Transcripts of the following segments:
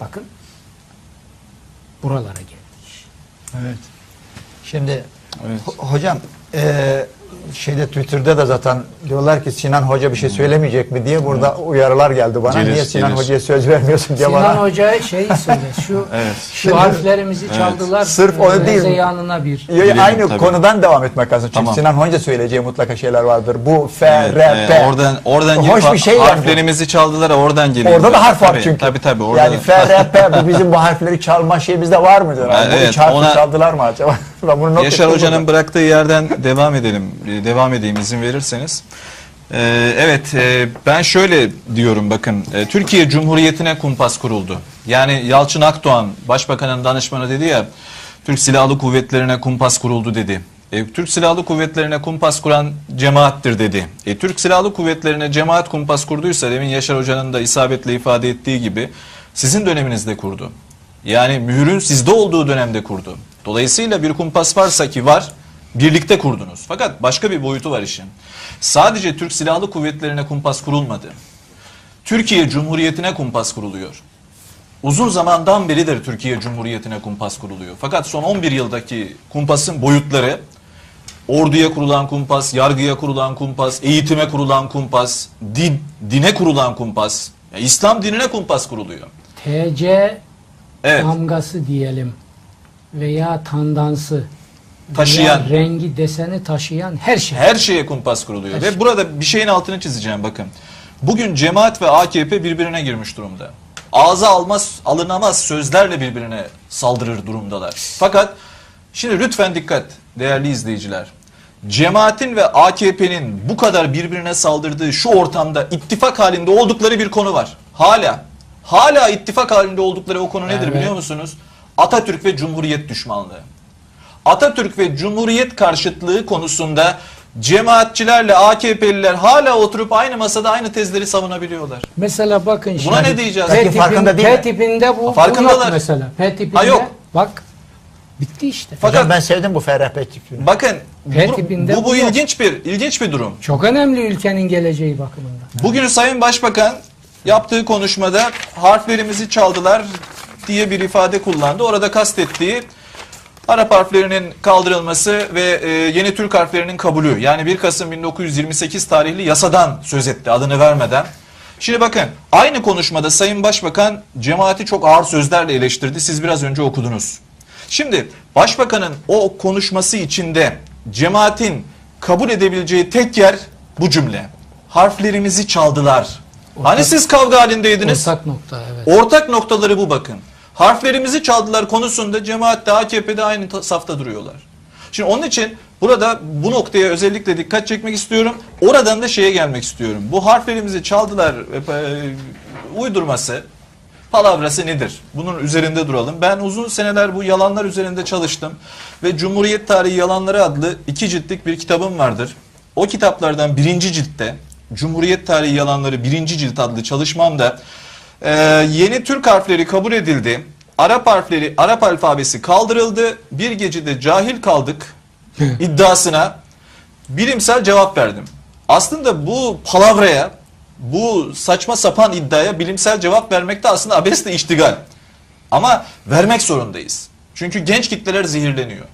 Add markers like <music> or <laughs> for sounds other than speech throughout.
Bakın buralara geldik. Evet. Şimdi Evet. ho- hocam eee şeyde Twitter'da da zaten diyorlar ki Sinan Hoca bir şey söylemeyecek mi diye burada uyarılar geldi bana. Gelir, Niye Sinan gelir. Hoca'ya söz vermiyorsun diye Sinan bana. Hoca şey <laughs> söyle şu Evet. şu harflerimizi çaldılar. Sırf o değil. hezeyanına bir. Bilelim, aynı tabii. konudan devam etmek lazım. Çünkü Tamam. Sinan Hoca söyleyeceği mutlaka şeyler vardır. Bu F, Evet, R, P. e, oradan oradan Hoş bir şey yani harflerimizi çaldılar oradan geliyor. Orada da harf var Tabii, çünkü. Tabii tabii orada. Yani F, R, P bu <laughs> bizim bu harfleri çalma şeyimizde var mıdır? Ben- bu evet, üç harfi ona- çaldılar mı acaba? <laughs> Ben bunu not Yaşar Hoca'nın bıraktığı yerden devam edelim. E, Devam edeyim izin verirseniz. Ee, evet e, ben şöyle diyorum bakın e, Türkiye Cumhuriyeti'ne kumpas kuruldu. Yani Yalçın Akdoğan Başbakanın danışmanı dedi ya Türk Silahlı Kuvvetlerine kumpas kuruldu dedi. E, Türk Silahlı Kuvvetlerine kumpas kuran cemaattir dedi. E, Türk Silahlı Kuvvetlerine cemaat kumpas kurduysa demin Yaşar Hoca'nın da isabetle ifade ettiği gibi sizin döneminizde kurdu. Yani mührün sizde olduğu dönemde kurdu. Dolayısıyla bir kumpas varsa ki var, birlikte kurdunuz. Fakat başka bir boyutu var işin. Sadece Türk Silahlı Kuvvetlerine kumpas kurulmadı. Türkiye Cumhuriyeti'ne kumpas kuruluyor. Uzun zamandan beridir Türkiye Cumhuriyeti'ne kumpas kuruluyor. Fakat son 11 yıldaki kumpasın boyutları orduya kurulan kumpas, yargıya kurulan kumpas, eğitime kurulan kumpas, din, dine kurulan kumpas, ya İslam dinine kumpas kuruluyor. TC Evet. damgası diyelim veya tandansı Taşıyan. veya rengi deseni taşıyan her şey. Her şeye kumpas kuruluyor. Her Ve şey. burada bir şeyin altını çizeceğim bakın. Bugün cemaat ve AKP birbirine girmiş durumda. Ağza almaz, alınamaz sözlerle birbirine saldırır durumdalar. Fakat şimdi lütfen dikkat değerli izleyiciler. Cemaatin ve AKP'nin bu kadar birbirine saldırdığı şu ortamda ittifak halinde oldukları bir konu var. Hala. Hala ittifak halinde oldukları o konu nedir Evet. biliyor musunuz? Atatürk ve Cumhuriyet düşmanlığı. Atatürk ve Cumhuriyet karşıtlığı konusunda cemaatçilerle AKP'liler hala oturup aynı masada aynı tezleri savunabiliyorlar. Mesela bakın Buna ne diyeceğiz? P, Peki tipin- farkında değil mi? P tipinde bu, bu Farkındalar. yok mesela. P tipinde Ha, yok. bak bitti işte. Fakat- Hocam ben sevdim bu FRP tipini. Bakın P bu, bu, bu ilginç bir ilginç bir durum. Çok önemli ülkenin geleceği bakımından. Bugün Sayın Başbakan yaptığı konuşmada harflerimizi çaldılar diye bir ifade kullandı. Orada kastettiği Arap harflerinin kaldırılması ve e, yeni Türk harflerinin kabulü. Yani 1 Kasım 1928 tarihli yasadan söz etti adını vermeden. Şimdi bakın aynı konuşmada Sayın Başbakan cemaati çok ağır sözlerle eleştirdi. Siz biraz önce okudunuz. Şimdi Başbakanın o konuşması içinde cemaatin kabul edebileceği tek yer bu cümle. Harflerimizi çaldılar. Hani siz kavga halindeydiniz? Ortak nokta evet. Ortak noktaları bu bakın. Harflerimizi çaldılar konusunda cemaatle AKP'de aynı ta- safta duruyorlar. Şimdi onun için burada bu noktaya özellikle dikkat çekmek istiyorum. Oradan da şeye gelmek istiyorum. Bu harflerimizi çaldılar e, e, uydurması, palavrası nedir? Bunun üzerinde duralım. Ben uzun seneler bu yalanlar üzerinde çalıştım. Ve Cumhuriyet Tarihi Yalanları adlı iki ciltlik bir kitabım vardır. O kitaplardan birinci ciltte Cumhuriyet Tarihi Yalanları birinci cilt adlı çalışmamda e, yeni Türk harfleri kabul edildi. Arap harfleri, Arap alfabesi kaldırıldı. Bir gecede cahil kaldık <laughs> iddiasına bilimsel cevap verdim. Aslında bu palavraya, bu saçma sapan iddiaya bilimsel cevap vermekte aslında abesle iştigal. Ama vermek zorundayız. Çünkü genç kitleler zehirleniyor.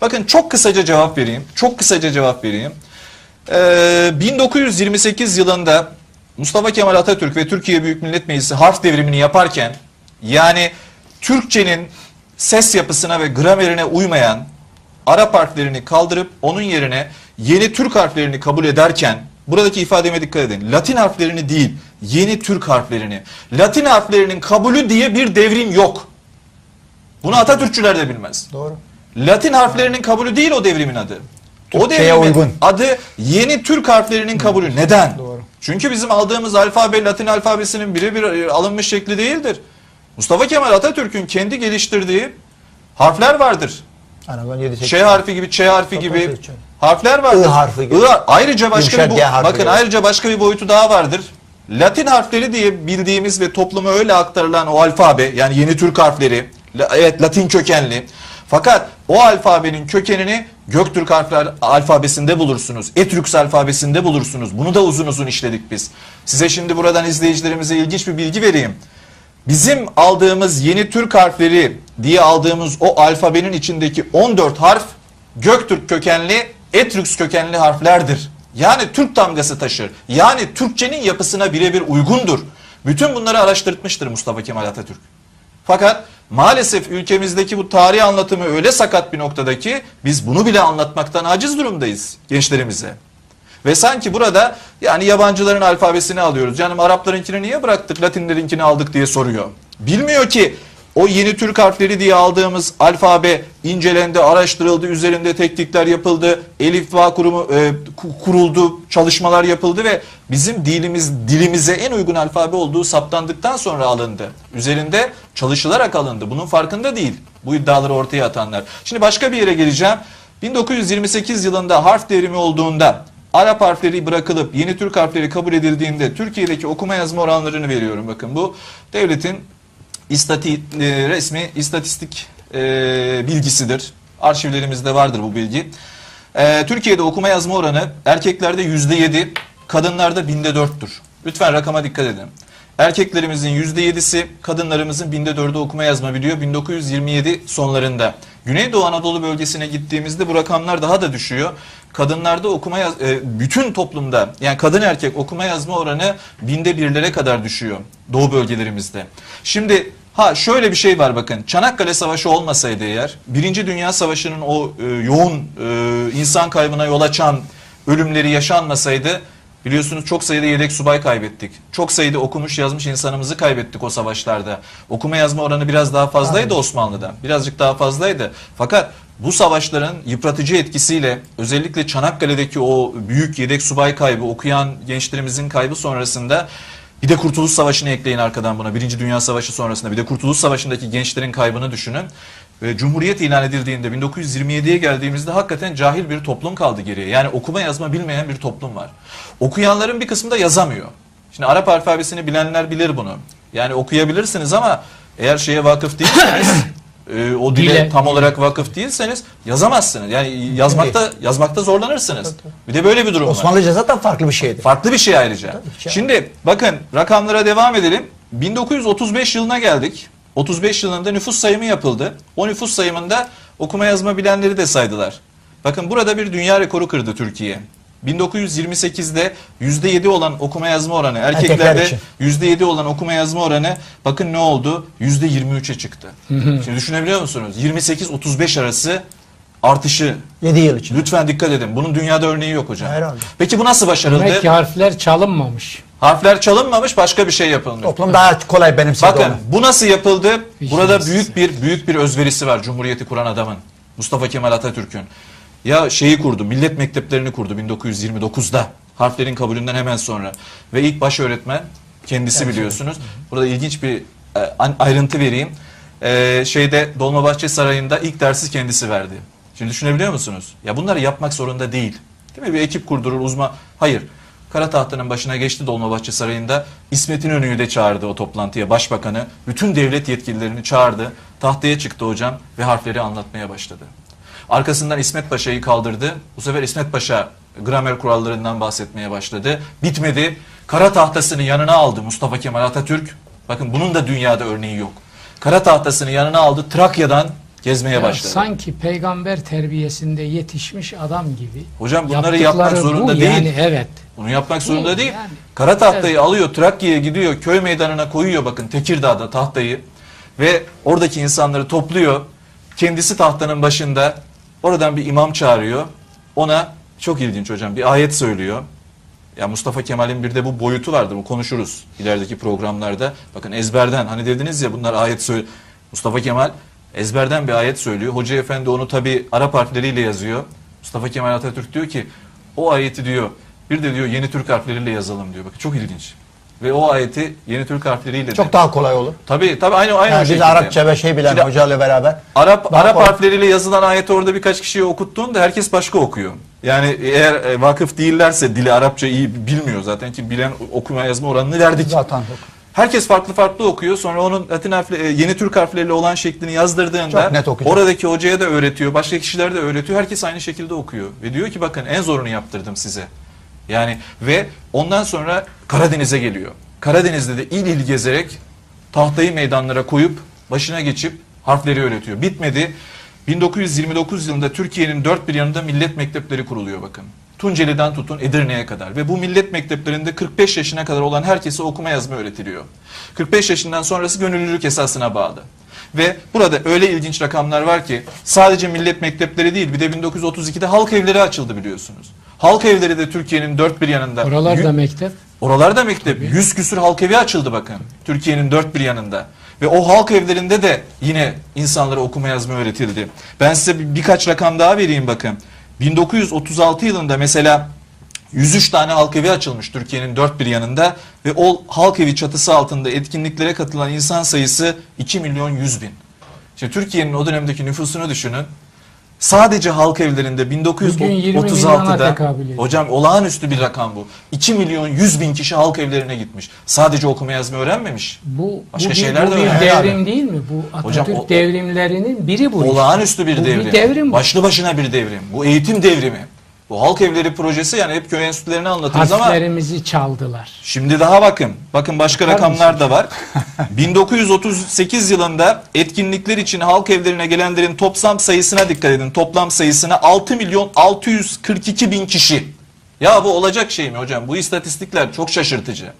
Bakın çok kısaca cevap vereyim. Çok kısaca cevap vereyim. Ee, 1928 yılında Mustafa Kemal Atatürk ve Türkiye Büyük Millet Meclisi harf devrimini yaparken yani Türkçenin ses yapısına ve gramerine uymayan Arap harflerini kaldırıp onun yerine yeni Türk harflerini kabul ederken buradaki ifademe dikkat edin. Latin harflerini değil, yeni Türk harflerini. Latin harflerinin kabulü diye bir devrim yok. Bunu Atatürkçüler de bilmez. Doğru. Latin harflerinin kabulü değil o devrimin adı. O Türkçeye devrimin uygun. adı yeni Türk harflerinin kabulü. Neden? Doğru. Çünkü bizim aldığımız alfabe Latin alfabesinin birebir e, alınmış şekli değildir. Mustafa Kemal Atatürk'ün kendi geliştirdiği harfler vardır. Anadolu 7 Ş harfi gibi, Ç harfi Çok gibi harfler vardır. I harfi gibi. I ayrıca başka bir harfi bakın gibi. ayrıca başka bir boyutu daha vardır. Latin harfleri diye bildiğimiz ve topluma öyle aktarılan o alfabe yani yeni Türk harfleri evet Latin kökenli. Fakat o alfabenin kökenini Göktürk harfler alfabesinde bulursunuz. Etrüks alfabesinde bulursunuz. Bunu da uzun uzun işledik biz. Size şimdi buradan izleyicilerimize ilginç bir bilgi vereyim. bizim aldığımız yeni Türk harfleri diye aldığımız o alfabenin içindeki 14 harf Göktürk kökenli, Etrüks kökenli harflerdir. Yani Türk damgası taşır. Yani Türkçenin yapısına birebir uygundur. Bütün bunları araştırtmıştır Mustafa Kemal Atatürk. Fakat maalesef ülkemizdeki bu tarih anlatımı öyle sakat bir noktada ki biz bunu bile anlatmaktan aciz durumdayız gençlerimize. Ve sanki burada yani yabancıların alfabesini alıyoruz. Canım Araplarınkini niye bıraktık Latinlerinkini aldık diye soruyor. Bilmiyor ki o yeni Türk harfleri diye aldığımız alfabe incelendi, araştırıldı, üzerinde teknikler yapıldı, Elif Va kurumu e, ku- kuruldu, çalışmalar yapıldı ve bizim dilimiz dilimize en uygun alfabe olduğu saptandıktan sonra alındı. Üzerinde çalışılarak alındı. Bunun farkında değil bu iddiaları ortaya atanlar. Şimdi başka bir yere geleceğim. 1928 yılında harf devrimi olduğunda Arap harfleri bırakılıp yeni Türk harfleri kabul edildiğinde Türkiye'deki okuma yazma oranlarını veriyorum. Bakın bu devletin istati, e, resmi istatistik e, bilgisidir. Arşivlerimizde vardır bu bilgi. E, Türkiye'de okuma yazma oranı erkeklerde %7, kadınlarda binde dörttür. Lütfen rakama dikkat edin. Erkeklerimizin %7'si, kadınlarımızın binde dördü okuma yazma biliyor 1927 sonlarında. Güneydoğu Anadolu bölgesine gittiğimizde bu rakamlar daha da düşüyor. Kadınlarda okuma yaz, e, bütün toplumda yani kadın erkek okuma yazma oranı binde birlere kadar düşüyor doğu bölgelerimizde. Şimdi ha şöyle bir şey var bakın Çanakkale Savaşı olmasaydı eğer Birinci Dünya Savaşı'nın o e, yoğun e, insan kaybına yol açan ölümleri yaşanmasaydı Biliyorsunuz çok sayıda yedek subay kaybettik. Çok sayıda okumuş yazmış insanımızı kaybettik o savaşlarda. Okuma yazma oranı biraz daha fazlaydı Osmanlı'da. Birazcık daha fazlaydı. Fakat bu savaşların yıpratıcı etkisiyle özellikle Çanakkale'deki o büyük yedek subay kaybı, okuyan gençlerimizin kaybı sonrasında bir de Kurtuluş Savaşı'nı ekleyin arkadan buna. Birinci Dünya Savaşı sonrasında bir de Kurtuluş Savaşı'ndaki gençlerin kaybını düşünün. Ve Cumhuriyet ilan edildiğinde 1927'ye geldiğimizde hakikaten cahil bir toplum kaldı geriye. Yani okuma yazma bilmeyen bir toplum var. Okuyanların bir kısmı da yazamıyor. Şimdi Arap alfabesini bilenler bilir bunu. Yani okuyabilirsiniz ama eğer şeye vakıf <coughs> değilseniz e, o dile Dile. tam olarak vakıf değilseniz yazamazsınız. Yani yazmakta yazmakta zorlanırsınız. Bir de böyle bir durum var. Osmanlıca zaten farklı bir şeydi. Farklı bir şey ayrıca. Tabii ki. Şimdi bakın rakamlara devam edelim. 1935 yılına geldik. 35 yılında nüfus sayımı yapıldı. O nüfus sayımında okuma yazma bilenleri de saydılar. Bakın burada bir dünya rekoru kırdı Türkiye. 1928'de %7 olan okuma yazma oranı, Erkekler erkeklerde için. %7 olan okuma yazma oranı bakın ne oldu? %23'e çıktı. Şimdi düşünebiliyor musunuz? 28-35 arası artışı 7 yıl için. Lütfen dikkat edin. Bunun dünyada örneği yok hocam. Herhalde. Peki bu nasıl başarıldı? Demek ki harfler çalınmamış. Harfler çalınmamış, başka bir şey yapılmış. Toplum daha kolay benimsedi Bakın onu. bu nasıl yapıldı? Burada Vicdansız. büyük bir büyük bir özverisi var Cumhuriyeti kuran adamın. Mustafa Kemal Atatürk'ün. Ya şeyi kurdu, millet mekteplerini kurdu 1929'da. Harflerin kabulünden hemen sonra. Ve ilk baş öğretmen kendisi biliyorsunuz. Burada ilginç bir e, ayrıntı vereyim. E, şeyde Dolmabahçe Sarayı'nda ilk dersi kendisi verdi. Şimdi düşünebiliyor musunuz? Ya bunları yapmak zorunda değil. Değil mi? Bir ekip kurdurur uzman. Hayır. Kara tahtanın başına geçti Dolmabahçe Sarayı'nda. İsmet İnönü'yü de çağırdı o toplantıya. Başbakanı, bütün devlet yetkililerini çağırdı. Tahtaya çıktı hocam ve harfleri anlatmaya başladı. Arkasından İsmet Paşa'yı kaldırdı. Bu sefer İsmet Paşa gramer kurallarından bahsetmeye başladı. Bitmedi. Kara tahtasını yanına aldı Mustafa Kemal Atatürk. Bakın bunun da dünyada örneği yok. Kara tahtasını yanına aldı. Trakya'dan gezmeye Ya başladı. sanki peygamber terbiyesinde yetişmiş adam gibi. Hocam bunları yapmak zorunda bu değil. Yani evet. Bunu yapmak zorunda Bu değil. yani. Kara tahtayı alıyor, Trakya'ya gidiyor, köy meydanına koyuyor bakın Tekirdağ'da tahtayı ve oradaki insanları topluyor. Kendisi tahtanın başında oradan bir imam çağırıyor. Ona çok ilginç hocam bir ayet söylüyor. Ya Mustafa Kemal'in bir de bu boyutu vardır. Bu konuşuruz ilerideki programlarda. Bakın ezberden hani dediniz ya bunlar ayet söyle. Mustafa Kemal ezberden bir ayet söylüyor. Hoca efendi onu tabi Arap harfleriyle yazıyor. Mustafa Kemal Atatürk diyor ki o ayeti diyor bir de diyor yeni Türk harfleriyle yazalım diyor. Bakın çok ilginç. Ve o ayeti yeni Türk harfleriyle de. Çok daha kolay olur. Tabi tabi aynı aynı Yani biz şekilde. Arapça ve şey bilen Şimdi hocayla beraber. Arap Arap kolay. harfleriyle yazılan ayeti orada birkaç kişiye okuttuğunda herkes başka okuyor. Yani eğer e, vakıf değillerse dili Arapça iyi bilmiyor zaten ki bilen okuma yazma oranını verdik. Zaten yok. Herkes farklı farklı okuyor. Sonra onun Latin harfle, e, yeni Türk harfleriyle olan şeklini yazdırdığında oradaki hocaya da öğretiyor. Başka kişiler de öğretiyor. Herkes aynı şekilde okuyor. Ve diyor ki bakın en zorunu yaptırdım size. Yani ve ondan sonra Karadeniz'e geliyor. Karadeniz'de de il il gezerek tahtayı meydanlara koyup başına geçip harfleri öğretiyor. Bitmedi. 1929 yılında Türkiye'nin dört bir yanında millet mektepleri kuruluyor bakın. Tunceli'den tutun Edirne'ye kadar ve bu millet mekteplerinde 45 yaşına kadar olan herkese okuma yazma öğretiliyor. 45 yaşından sonrası gönüllülük esasına bağlı. Ve burada öyle ilginç rakamlar var ki sadece millet mektepleri değil bir de 1932'de halk evleri açıldı biliyorsunuz. Halk evleri de Türkiye'nin dört bir yanında. Oralar Yü- da mektep. Oralar da mektep. Yüz küsür halk evi açıldı bakın. Türkiye'nin dört bir yanında. Ve o halk evlerinde de yine insanlara okuma yazma öğretildi. Ben size bir- birkaç rakam daha vereyim bakın. 1936 yılında mesela 103 tane halk evi açılmış Türkiye'nin dört bir yanında ve o halk evi çatısı altında etkinliklere katılan insan sayısı 2 milyon 100 bin. Şimdi Türkiye'nin o dönemdeki nüfusunu düşünün. Sadece halk evlerinde Bugün 20 milyona 1936'da tekabül ediyor. hocam olağanüstü bir rakam bu. 2 milyon 100 bin kişi halk evlerine gitmiş. Sadece okuma yazma öğrenmemiş. Bu, Başka bu bir, şeyler bu de bir var. devrim değil mi? Bu Hocam, Atatürk o- devrimlerinin biri bu. işte. Olağanüstü bir Bu devrim. Bir devrim bu. Başlı başına bir devrim. Bu eğitim devrimi. Bu halk evleri projesi yani hep köy enstitülerini anlatırız ama Harflerimizi çaldılar. Şimdi daha bakın. Bakın başka Bakar rakamlar da var. <laughs> 1938 yılında etkinlikler için halk evlerine gelenlerin toplam sayısına dikkat edin. Toplam sayısına 6 milyon 642 bin kişi. Ya bu olacak şey mi hocam? Bu istatistikler çok şaşırtıcı.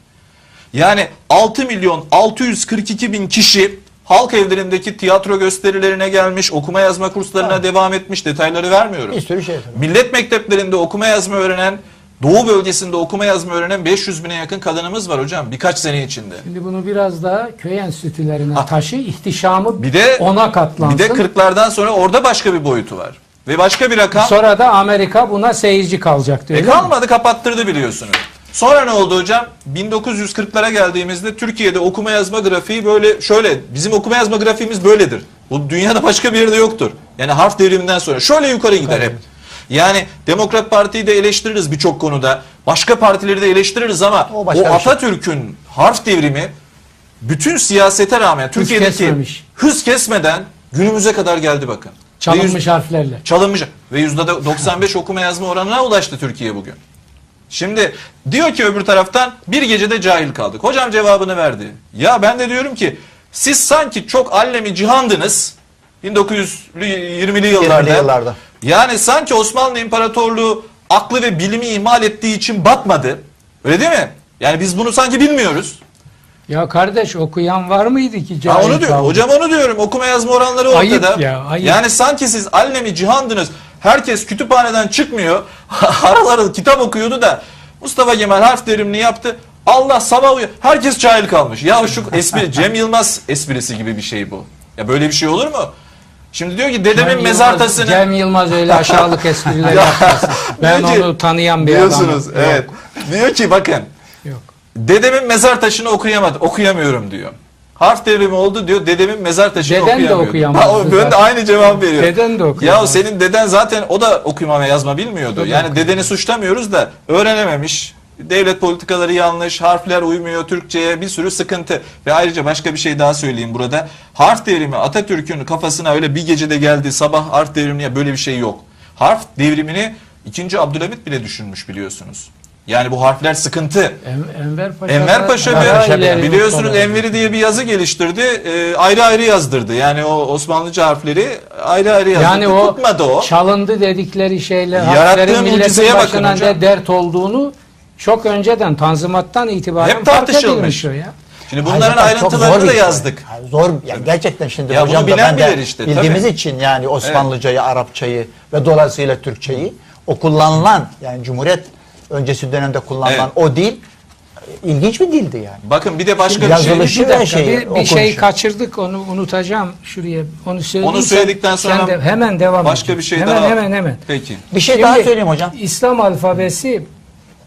Yani 6 milyon 642 bin kişi halk evlerindeki tiyatro gösterilerine gelmiş, okuma yazma kurslarına devam etmiş. Detayları vermiyorum. Bir sürü şey. tabii. Millet mekteplerinde okuma yazma öğrenen, Doğu bölgesinde okuma yazma öğrenen 500 bine yakın kadınımız var hocam birkaç sene içinde. Şimdi bunu biraz daha köy enstitülerine Ha. taşı, ihtişamı Bir de ona katlansın. Bir de 40'lardan sonra orada başka bir boyutu var. Ve başka bir rakam Sonra da Amerika buna seyirci kalacak diyor. e kalmadı kapattırdı biliyorsunuz. Sonra ne oldu hocam? 1940'lara geldiğimizde Türkiye'de okuma yazma grafiği böyle şöyle bizim okuma yazma grafiğimiz böyledir. Bu dünyada başka bir yerde yoktur. Yani harf devriminden sonra şöyle yukarı gider hep. Yani Demokrat Parti'yi de eleştiririz birçok konuda. Başka partileri de eleştiririz ama O o, şey. Atatürk'ün harf devrimi bütün siyasete rağmen Türkiye'deki kesmemiş. hız kesmeden günümüze kadar geldi bakın. Ve Çalınmış yüz- harflerle. çalınmış ve yüzde 95 okuma yazma oranına ulaştı Türkiye bugün. Şimdi diyor ki öbür taraftan bir gecede cahil kaldık. Hocam cevabını verdi. Ya ben de diyorum ki siz sanki çok allemi cihandınız 1920'li yıllarda. 20'li yıllarda. Yani sanki Osmanlı İmparatorluğu aklı ve bilimi ihmal ettiği için batmadı. Öyle değil mi? Yani biz bunu sanki bilmiyoruz. Ya kardeş okuyan var mıydı ki? Ha, cahil onu diyor. kaldı? Hocam onu diyorum. Okuma yazma oranları ortada. Ayıp ya, ayıp. Yani sanki siz allemi cihandınız. Herkes kütüphaneden çıkmıyor. <laughs> Araları kitap okuyordu da Mustafa Kemal harf devrimini yaptı. Allah sabah uyu. Herkes cahil kalmış. Ya şu espri <laughs> Cem Yılmaz esprisi gibi bir şey bu. Ya böyle bir şey olur mu? Şimdi diyor ki dedemin Cem mezar Yılmaz- tasını Cem Yılmaz öyle <laughs> aşağılık espriler Ya, yapmasın. Ben diyor ki- onu tanıyan bir diyorsunuz. adamım. Evet. Diyor ki bakın Yok. Dedemin mezar taşını okuyamadım. Okuyamıyorum diyor. Harf devrimi oldu diyor. Dedemin mezar taşını Deden de okuyamıyorum. okuyamazdı Ha, o- Ben de aynı cevap veriyorum. Deden de Ya okuyamaz. senin deden zaten o da okuma ve yazma bilmiyordu. Da yani okuyamaz. dedeni suçlamıyoruz da öğrenememiş. Devlet politikaları yanlış, harfler uymuyor Türkçe'ye bir sürü sıkıntı. Ve ayrıca başka bir şey daha söyleyeyim burada. Harf devrimi Atatürk'ün kafasına öyle bir gecede geldi sabah harf devrimini ya böyle bir şey yok. Harf devrimini 2. Abdülhamit bile düşünmüş biliyorsunuz. Yani bu harfler sıkıntı. En- Enver Paşa, Enver Paşa ileri biliyorsunuz Enver'i diye bir yazı geliştirdi. Ee, ayrı ayrı yazdırdı. Yani o Osmanlıca harfleri ayrı ayrı yazdırdı. Yani o Tutmadı o. çalındı dedikleri şeyler harflerin milletin başına ne dert olduğunu çok önceden Tanzimat'tan itibaren Hep tartışılmış. o ya. Şimdi Hayır, bunların zor ayrıntılarını da şey. yazdık. Yani zor yani gerçekten şimdi Ya bunu hocam da bilen ben de bilir işte, bildiğimiz tabii. için yani Osmanlıcayı, Arapçayı ve dolayısıyla Türkçeyi o kullanılan yani Cumhuriyet öncesi dönemde kullanılan o dil ilginç bir dildi yani. Bakın bir de başka bir şey. Şu bir dakika, şey, bir, bir okunuşu. şey kaçırdık onu unutacağım şuraya onu. Onu söyledikten sonra sen de hemen devam başka edeceğim. bir şey hemen, daha- Hemen hemen Peki. Bir şey Şimdi, daha söyleyeyim hocam. İslam alfabesi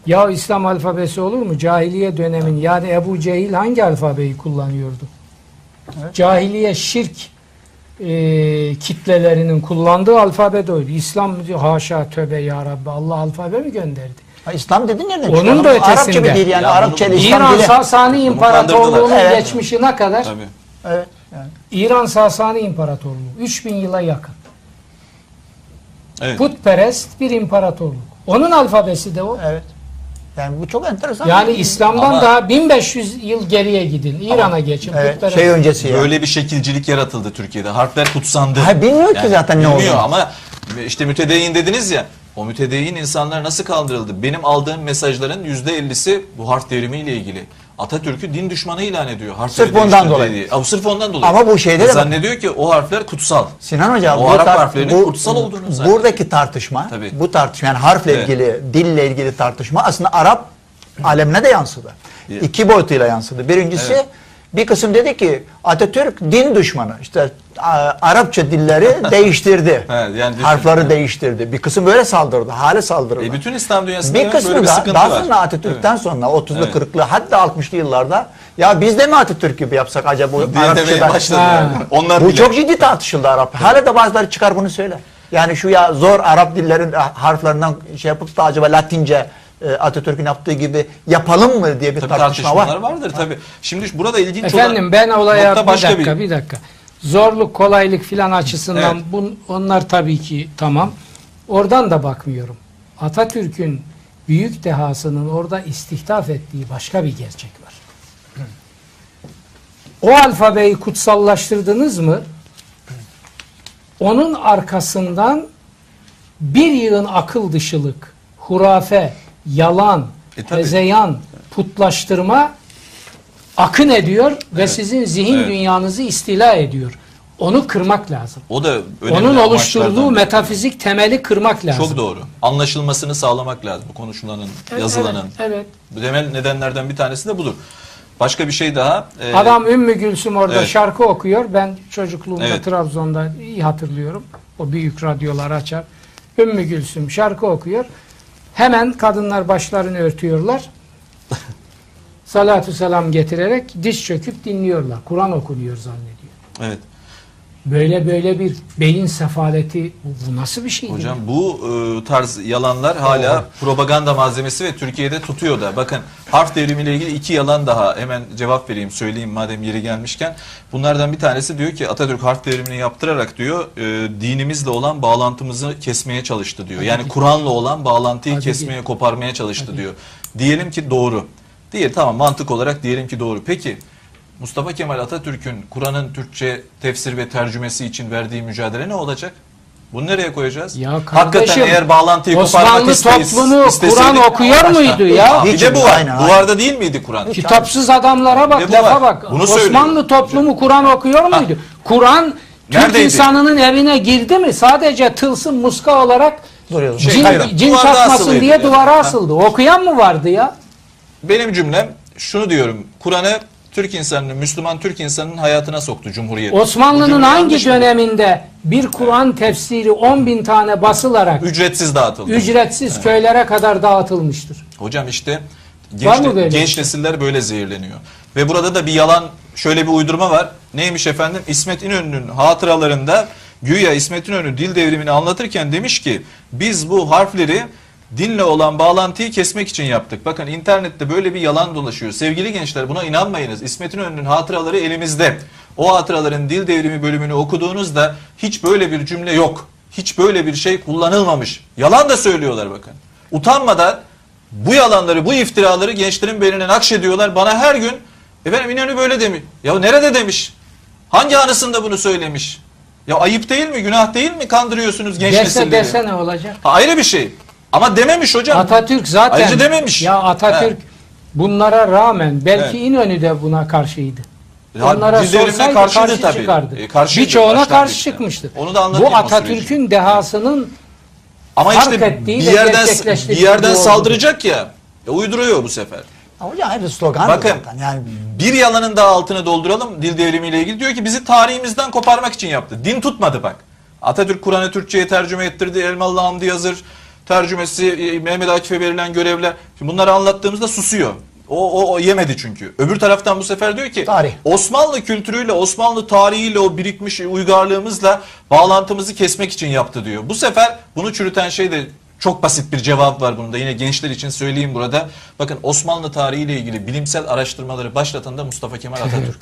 ya İslam alfabesi olur mu? Cahiliye dönemin yani Ebu Cehil hangi alfabeyi kullanıyordu? Cahiliye şirk e, kitlelerinin kullandığı alfabe de oydu. İslam diyor, haşa tövbe ya Rabbi Allah alfabe mi gönderdi? Ha, İslam dedin nereden Onun çıkıyor? da Arapça bir ötesinde. dil yani Ya Arapça ile bunu- İslam İran dili. Sasani İmparatorluğu'nun. Evet. geçmişine kadar Tabii. Evet. Yani. İran Sasani İmparatorluğu 3000 yıla yakın. Evet. Putperest bir imparatorluk. Onun alfabesi de o. Evet. Yani bu çok enteresan. Yani İslam'dan Ama- daha 1500 yıl geriye gidin. İran'a geçin. Evet, putperest- şey öncesi yani. Böyle bir şekilcilik yaratıldı Türkiye'de. Harfler kutsandı. Ha, bilmiyor ki zaten ne bilmiyor olduğunu. ama işte mütedeyyin dediniz ya. O mütedeyyin insanlar nasıl kaldırıldı? Benim aldığım mesajların %50'si bu harf devrimiyle ilgili. Atatürk'ü din düşmanı ilan ediyor. Harfleri Sırf ondan dolayı. diye. Ama sırf ondan dolayı. Ama bu şeyde de- Zannediyor ki o harfler kutsal. Sinan Hocam O bu Arap harflerinin kutsal olduğunu zaten. buradaki tartışma, Tabii. bu tartışma yani harfle Evet. ilgili, dille ilgili tartışma aslında Arap alemine de yansıdı. Evet. İki boyutuyla yansıdı. Birincisi Evet. Bir kısım dedi ki Atatürk din düşmanı. İşte Arapça dilleri <laughs> değiştirdi. Evet, yani düşün- Harfleri Evet. değiştirdi. Bir kısım böyle saldırdı. Hale saldırdı. E bütün İslam dünyasında bir böyle kısmı bir da sıkıntı daha var. sonra Atatürk'ten Evet. sonra 30'lu Evet. 40'lı hatta 60'lı yıllarda ya biz de mi Atatürk gibi yapsak acaba bu Arapçada? yani. Onlar Bu bile. çok ciddi tartışıldı Arap. Hala da bazıları çıkar bunu söyler. Yani şu ya zor Arap dillerin ah, harflerinden şey yapıp da acaba Latince e, Atatürk'ün yaptığı gibi yapalım mı diye bir Tabii tartışma tartışmalar var. vardır tabii. Şimdi burada ilginç Efendim olan ben olaya bir başka dakika bir dakika. Zorluk, kolaylık filan açısından Evet. bun, onlar tabii ki tamam. Oradan da bakmıyorum. Atatürk'ün büyük dehasının orada istihdaf ettiği başka bir gerçek var. O alfabeyi kutsallaştırdınız mı? Onun arkasından bir yığın akıl dışılık, hurafe, yalan, E hezeyan, putlaştırma akın ediyor ve sizin zihin Evet. dünyanızı istila ediyor. Onu kırmak lazım. O da Onun oluşturduğu metafizik temeli kırmak lazım. Çok doğru. Anlaşılmasını sağlamak lazım bu konuşulanın, Evet, yazılanın. Evet. evet. Bu temel nedenlerden bir tanesi de budur. Başka bir şey daha. e, Adam Ümmü Gülsüm orada Evet. şarkı okuyor. Ben çocukluğumda Evet. Trabzon'da iyi hatırlıyorum. O büyük radyolar açar. Ümmü Gülsüm şarkı okuyor. Hemen kadınlar başlarını örtüyorlar. <laughs> Salatü selam getirerek diz çöküp dinliyorlar. Kur'an okunuyor zannediyor. Evet. Böyle böyle bir beyin sefaleti bu, bu nasıl bir şey? Hocam bu e, tarz yalanlar hala Oh. propaganda malzemesi ve Türkiye'de tutuyor da. Bakın harf devrimiyle ilgili iki yalan daha hemen cevap vereyim söyleyeyim madem yeri gelmişken. Bunlardan bir tanesi diyor ki Atatürk harf devrimini yaptırarak diyor e, dinimizle olan bağlantımızı kesmeye çalıştı diyor. Yani Kur'an'la olan bağlantıyı Hadi kesmeye koparmaya çalıştı diyor. Diyelim ki doğru. Diye tamam mantık olarak diyelim ki doğru. Peki Mustafa Kemal Atatürk'ün Kur'an'ın Türkçe tefsir ve tercümesi için verdiği mücadele ne olacak? Bunu nereye koyacağız? Ya Hakikaten kardeşim, eğer bağlantıyı koparmak Osmanlı isteyiz, toplumu isteseydik- Kur'an okuyor muydu ya? Bir de bu var. Aynen, aynen. Duvarda değil miydi Kur'an? Kitapsız adamlara bak, de lafa var. bak. Bunu Osmanlı söylüyorum. toplumu Kur'an okuyor muydu? Kur'an Türk Neredeydi? insanının evine girdi mi? Sadece tılsım muska olarak Duruyor. Şey, cin, hayır, cin asılıydı diye yani. duvara Ha. asıldı. Okuyan mı vardı ya? Benim cümlem şunu diyorum. Kur'an'ı Türk insanının, Müslüman Türk insanının hayatına soktu Cumhuriyet. Osmanlı'nın hangi döneminde bir Kur'an tefsiri 10 bin tane basılarak Ücretsiz dağıtıldı. ücretsiz köylere kadar dağıtılmıştır? Hocam işte genç, genç şey? nesiller böyle zehirleniyor. Ve burada da bir yalan, şöyle bir uydurma var. Neymiş efendim? İsmet İnönü'nün hatıralarında güya İsmet İnönü dil devrimini anlatırken demiş ki biz bu harfleri dinle olan bağlantıyı kesmek için yaptık. Bakın internette böyle bir yalan dolaşıyor. Sevgili gençler buna inanmayınız. İsmet İnönü'nün hatıraları elimizde. O hatıraların dil devrimi bölümünü okuduğunuzda hiç böyle bir cümle yok. Hiç böyle bir şey kullanılmamış. Yalan da söylüyorlar bakın. Utanmadan bu yalanları, bu iftiraları gençlerin beynine nakşediyorlar. Bana her gün efendim İnönü böyle demiş. Ya nerede demiş? Hangi anısında bunu söylemiş? Ya ayıp değil mi? Günah değil mi? Kandırıyorsunuz genç Dese nesilleri. dese ne olacak? Ha, ayrı bir şey. Ama dememiş hocam. Atatürk zaten Ayrıca dememiş. Ya Atatürk bunlara rağmen belki Evet. İnönü de buna karşıydı. Ya, Onlara sorsaydı karşıydı karşı tabii. çıkardı. E, karşıydı Birçoğuna karşı başlangıçta. çıkmıştır. Onu da anlatayım Bu. Atatürk'ün dehasının Ama fark işte ettiği bir yerden bir yerden saldıracak ya. E, uyduruyor bu sefer. Hocam hep slogan Bakın zaten. Yani bir yalanın daha altını dolduralım dil devrimiyle ilgili. Diyor ki bizi tarihimizden koparmak için yaptı. Din tutmadı bak. Atatürk Kur'an'ı Türkçe'ye tercüme ettirdi. Elmalı Hamdi Yazır tercümesi, e, Mehmet Akif'e verilen görevler. Şimdi bunları anlattığımızda susuyor. O, o, o yemedi çünkü. Öbür taraftan bu sefer diyor ki Tarih. Osmanlı kültürüyle, Osmanlı tarihiyle o birikmiş uygarlığımızla bağlantımızı kesmek için yaptı diyor. Bu sefer bunu çürüten şey de çok basit bir cevap var bunda. Yine gençler için söyleyeyim burada. Bakın Osmanlı tarihiyle ilgili bilimsel araştırmaları başlatan da Mustafa Kemal Atatürk.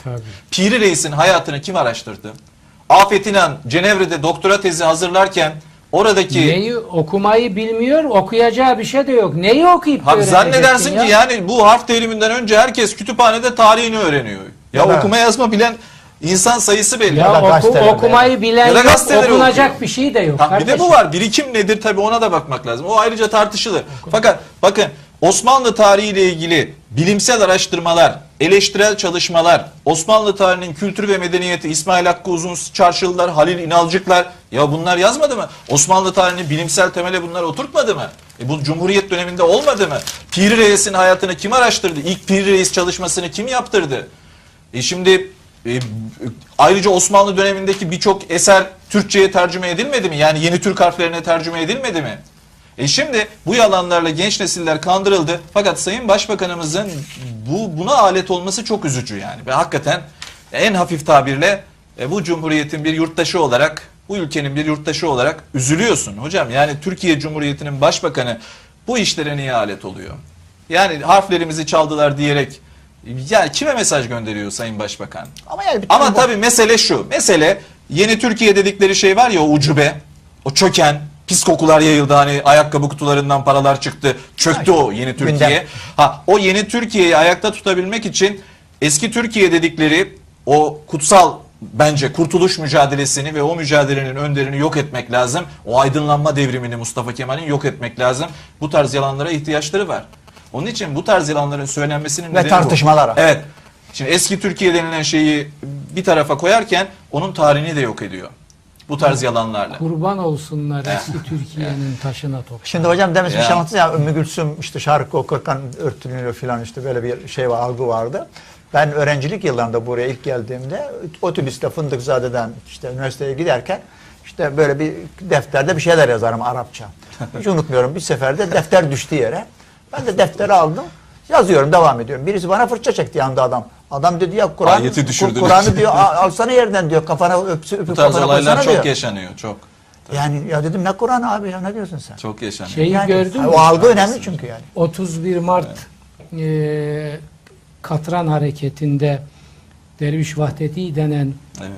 Piri Reis'in hayatını kim araştırdı? Afet İnan Cenevre'de doktora tezi hazırlarken oradaki Neyi okumayı bilmiyor, okuyacağı bir şey de yok. Neyi okuyup Abi öğreneceksin zannedersin ya? ki yani bu harf devriminden önce herkes kütüphanede tarihini öğreniyor. Ya, da- okuma yazma bilen insan sayısı belli. Ya, Ya da oku- gazeteler okumayı bilen Ya da yok, gazeteleri okunacak okuyor. bir şey de yok. Ha, bir de kardeşim. bu var. Birikim nedir tabii ona da bakmak lazım. O ayrıca tartışılır. Fakat bakın Osmanlı tarihiyle ilgili bilimsel araştırmalar, eleştirel çalışmalar, Osmanlı tarihinin kültürü ve medeniyeti İsmail Hakkı Uzun Çarşılılar, Halil İnalcıklar ya bunlar yazmadı mı? Osmanlı tarihinin bilimsel temele bunlar oturtmadı mı? E bu Cumhuriyet döneminde olmadı mı? Piri Reis'in hayatını kim araştırdı? İlk Piri Reis çalışmasını kim yaptırdı? E şimdi e, ayrıca Osmanlı dönemindeki birçok eser Türkçe'ye tercüme edilmedi mi? Yani yeni Türk harflerine tercüme edilmedi mi? E şimdi bu yalanlarla genç nesiller kandırıldı. Fakat Sayın Başbakanımızın bu buna alet olması çok üzücü yani. Ve hakikaten en hafif tabirle e, bu cumhuriyetin bir yurttaşı olarak, bu ülkenin bir yurttaşı olarak üzülüyorsun hocam. Yani Türkiye Cumhuriyeti'nin başbakanı bu işlere niye alet oluyor? Yani harflerimizi çaldılar diyerek ya kime mesaj gönderiyor Sayın Başbakan? Ama yani Ama tabii mesele şu. Mesele yeni Türkiye dedikleri şey var ya o ucube, o çöken, pis kokular yayıldı hani ayakkabı kutularından paralar çıktı. Çöktü o yeni Türkiye. gündem. Ha o yeni Türkiye'yi ayakta tutabilmek için eski Türkiye dedikleri o kutsal bence kurtuluş mücadelesini ve o mücadelenin önderini yok etmek lazım. O aydınlanma devrimini Mustafa Kemal'in yok etmek lazım. Bu tarz yalanlara ihtiyaçları var. Onun için bu tarz yalanların söylenmesinin nedeni bu. tartışmalara. Evet. Şimdi eski Türkiye denilen şeyi bir tarafa koyarken onun tarihini de yok ediyor. Bu tarz yalanlarla. Kurban olsunlar eski Türkiye'nin taşına toprağa. Şimdi hocam demiş bir Ya. şey ya Ümmü Gülsüm işte şarkı okurken örtülüyor filan işte böyle bir şey var algı vardı. Ben öğrencilik yıllarında buraya ilk geldiğimde otobüste Fındıkzade'den işte üniversiteye giderken işte böyle bir defterde bir şeyler yazarım Arapça. Hiç unutmuyorum bir seferde defter düştü yere. Ben de defteri aldım. Yazıyorum devam ediyorum. Birisi bana fırça çekti yanında adam. Adam dedi ya Kur'an Ayeti düşürdünüz. Kur'an'ı diyor "al- <laughs> alsana yerden diyor kafana öpsü öpüp Bu tarz kafana olaylar koysana çok diyor. yaşanıyor. Çok. Yani ya dedim ne Kur'an abi ya ne diyorsun sen? Çok yaşanıyor. Şeyi Yani, gördün mü? O algı önemli çünkü yani. 31 Mart e, Katran hareketinde Derviş Vahdeti denen Evet.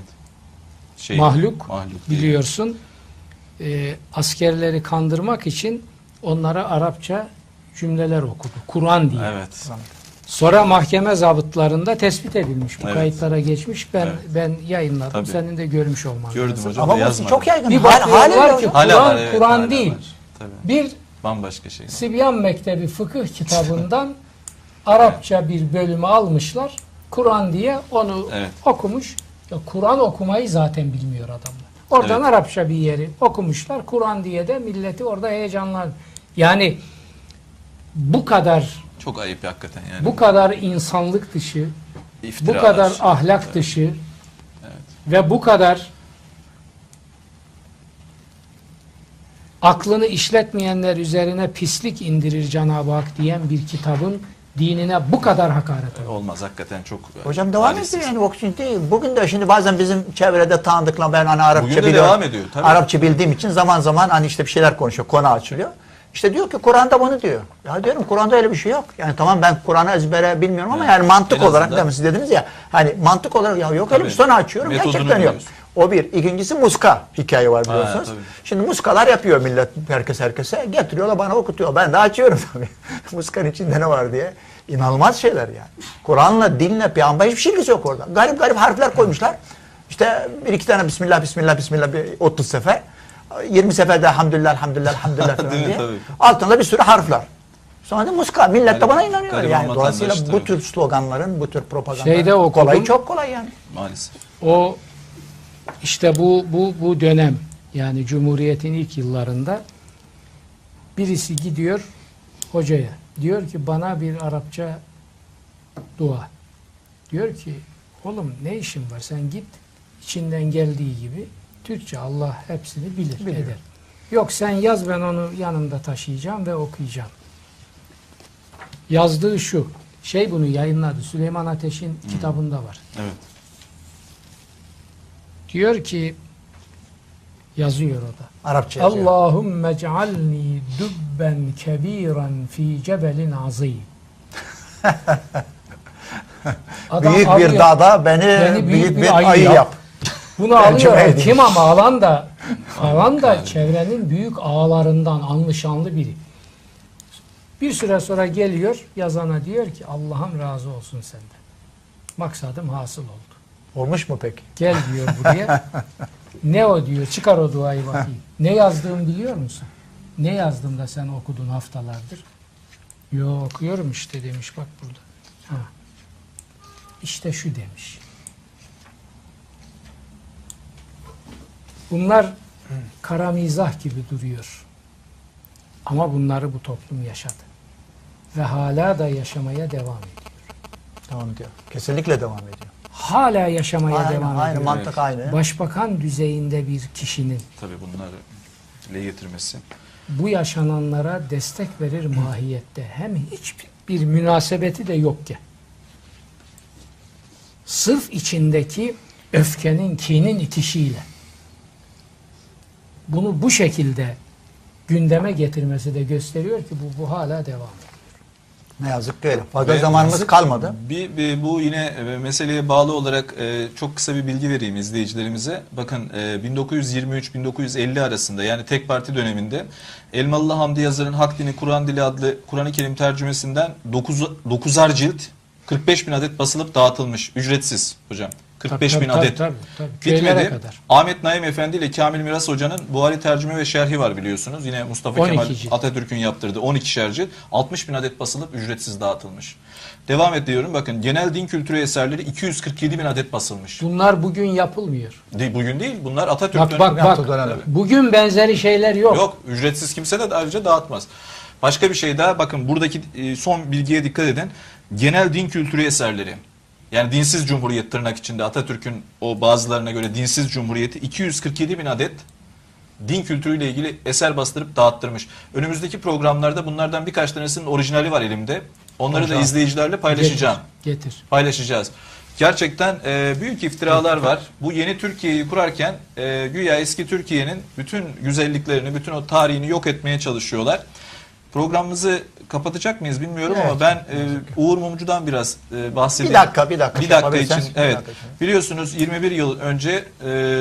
Şey, mahluk, mahluk değil. biliyorsun e, askerleri kandırmak için onlara Arapça cümleler okudu. Kur'an diye. Evet. Sonra mahkeme zabıtlarında tespit edilmiş. Bu Evet. kayıtlara geçmiş. Ben Evet. ben yayınladım. Tabii. Senin de görmüş olman Gördüm lazım. hocam. Ama bu yazmadım. çok yaygın. Bir Hal- bakıyorlar haliyle ki. Hala Kur'an var, evet, Kur'an hala değil. var. Tabii. Bir Bambaşka şey. Sibyan Mektebi fıkıh kitabından Arapça bir bölümü almışlar. Kur'an diye onu Evet. okumuş. Ya Kur'an okumayı zaten bilmiyor adamlar. Oradan Evet. Arapça bir yeri okumuşlar. Kur'an diye de milleti orada heyecanlar. Yani bu kadar Çok ayıp hakikaten yani. bu kadar insanlık dışı, bu İftiralar. kadar ahlak dışı ve bu kadar aklını işletmeyenler üzerine pislik indirir Cenab-ı Hak diyen bir kitabın dinine bu kadar hakaret eder. Olmaz hakikaten çok. Hocam devam ediyor yani değil. Bugün de şimdi bazen bizim çevrede tanıdıkla ben hani Arapça Bugün de biliyorum. devam ediyor, tabii. Arapça bildiğim için zaman zaman hani işte bir şeyler konuşuyor, konu açılıyor. İşte diyor ki Kur'an'da bunu diyor. Ya diyorum Kur'an'da öyle bir şey yok. Yani tamam ben Kur'an'ı ezbere bilmiyorum ama Evet. yani mantık olarak demin siz dediniz ya hani mantık olarak ya yok öyle bir sonra açıyorum Metodunu gerçekten yok. biliyorsun. O bir. İkincisi muska hikaye var biliyorsunuz. tabii. Şimdi muskalar yapıyor millet herkes herkese. Getiriyorlar bana okutuyor. Ben de açıyorum <laughs> tabii. Muskanın içinde ne var diye. İnanılmaz şeyler yani. Kur'an'la, dinle, peygamber hiçbir şey ilgisi yok orada. Garip garip harfler koymuşlar. İşte bir iki tane Bismillah, Bismillah, Bismillah bir 30 sefer. 20 seferde Hamdülillah, Elhamdülillah, Elhamdülillah falan diye. Tabii. Altında bir sürü harfler. Sonra da muska. Millet de buna inanıyor. Yani dolayısıyla bu tür sloganların, bu tür propagandanın Şeyde okudum. kolay çok kolay yani. Maalesef. O işte bu bu bu dönem yani Cumhuriyet'in ilk yıllarında birisi gidiyor hocaya diyor ki bana bir Arapça dua. Diyor ki oğlum ne işin var sen git içinden geldiği gibi Türkçe Allah hepsini bilir Biliyor. eder. Yok sen yaz ben onu yanımda taşıyacağım ve okuyacağım. Yazdığı şu. Şey bunu yayınladı. Süleyman Ateş'in kitabında var. Evet. Diyor ki yazıyor o da. Arapça yazıyor. Allahümme cealni dübben kebiren fi cebelin azim. <laughs> Adam büyük alıyor. bir dağda beni, Beni büyük, bir ayı, yap. Bunu alıyor. Kim ama alan da falan da çevrenin büyük ağalarından anlı şanlı biri. Bir süre sonra geliyor yazana diyor ki Allah'ım razı olsun senden. Maksadım hasıl oldu. Olmuş mu peki? Gel diyor buraya. ne o diyor çıkar o duayı bakayım. Ne yazdığımı biliyor musun? Ne yazdım da sen okudun haftalardır? Yo okuyorum işte demiş bak burada. Ha. İşte şu demiş. Bunlar kara mizah gibi duruyor. Ama bunları bu toplum yaşadı. Ve hala da yaşamaya devam ediyor. Devam ediyor. Kesinlikle devam ediyor. Hala yaşamaya Aynı, devam aynı ediyor. mantık Evet. aynı. Başbakan düzeyinde bir kişinin Tabii bunları dile getirmesi. bu yaşananlara destek verir mahiyette hem hiçbir münasebeti de yokken sırf içindeki öfkenin, kinin itişiyle bunu bu şekilde gündeme getirmesi de gösteriyor ki bu, bu hala devam ediyor. Ne yazık ki öyle. Fazla Ve zamanımız yazık- kalmadı. Bir, bir- bu yine e, meseleye bağlı olarak e, çok kısa bir bilgi vereyim izleyicilerimize. Bakın e, 1923-1950 arasında yani tek parti döneminde Elmalılı Hamdi Yazar'ın Hak Dini Kur'an Dili adlı Kur'an-ı Kerim tercümesinden 9, 9'ar cilt 45 bin adet basılıp dağıtılmış. Ücretsiz hocam. 45 Tabii, bin tabii, adet. tabii, tabii. Köylere Bitmedi. kadar. Ahmet Naim Efendi ile Kamil Miras Hoca'nın Buhari tercüme ve şerhi var biliyorsunuz. Yine Mustafa 12 Kemal. Atatürk'ün yaptırdığı 12 şerci 60 bin adet basılıp ücretsiz dağıtılmış. Devam ediyorum. Bakın genel din kültürü eserleri 247 bin adet basılmış. Bunlar bugün yapılmıyor. De- Bugün değil. Bunlar Atatürk Bak bak dönemi- bak. Dönemde. Bugün benzeri şeyler yok. Yok ücretsiz kimse de ayrıca dağıtmaz. Başka bir şey daha bakın buradaki e, son bilgiye dikkat edin. Genel din kültürü eserleri. Yani dinsiz cumhuriyet tırnak içinde Atatürk'ün o bazılarına göre dinsiz cumhuriyeti 247 bin adet din kültürüyle ilgili eser bastırıp dağıttırmış. Önümüzdeki programlarda bunlardan birkaç tanesinin orijinali var elimde. Onları da Hocam. izleyicilerle paylaşacağım Getir. getir. paylaşacağız. Gerçekten e, büyük iftiralar var. Bu yeni Türkiye'yi kurarken e, güya eski Türkiye'nin bütün güzelliklerini, bütün o tarihini yok etmeye çalışıyorlar. Programımızı kapatacak mıyız bilmiyorum Evet. ama ben e, Uğur Mumcu'dan biraz e, bahsedeyim. Bir dakika, bir dakika. Bir dakika Yapabilirseniz için. Evet. dakika. Biliyorsunuz 21 yıl önce e,